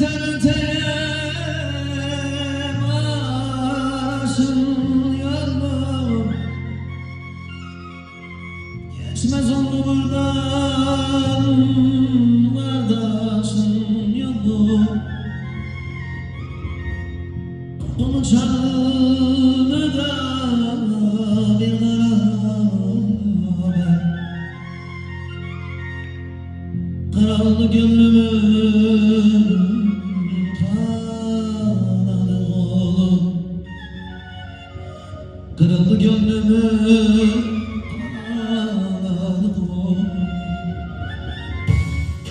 Geçmez oldu buradan Kardeşim yolu çanını da bir beraber Karalı gönlümün Kırıldı gönlümün kanadı oğlum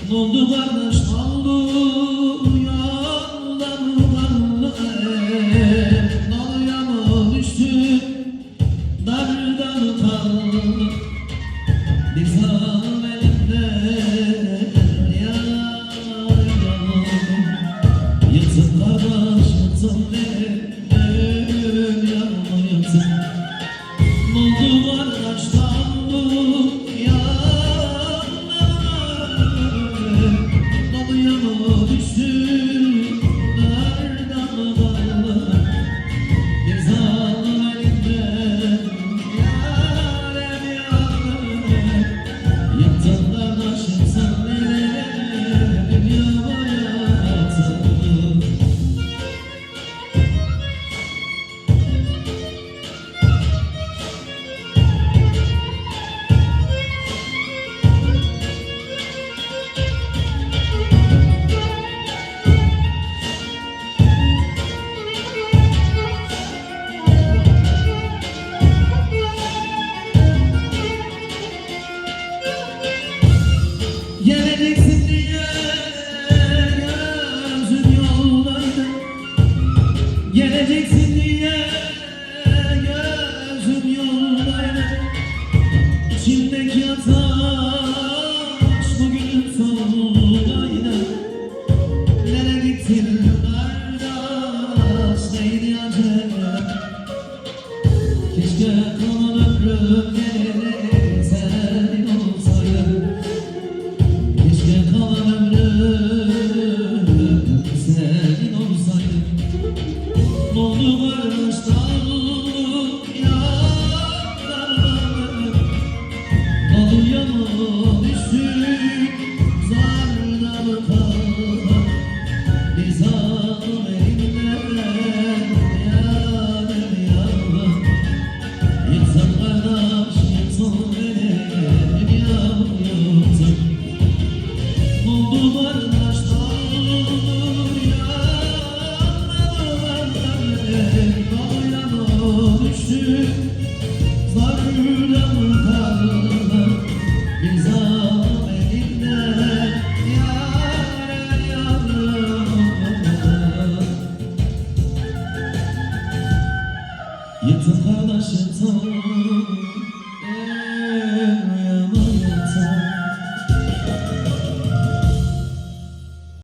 Ne oldu kardeş ne oldu yandan kanlı ev Nalıya mı düştü dardan kaldı bir zalim elinde yar Yıksın kardeş yıksın elim Thank you. Geleceksin diye gözüm yoldaydı Geleceksin diye gözüm yoldaydı İçimdeki ateş bugün soldaydı Nereye gittin kardeş neydi acaba? Keşke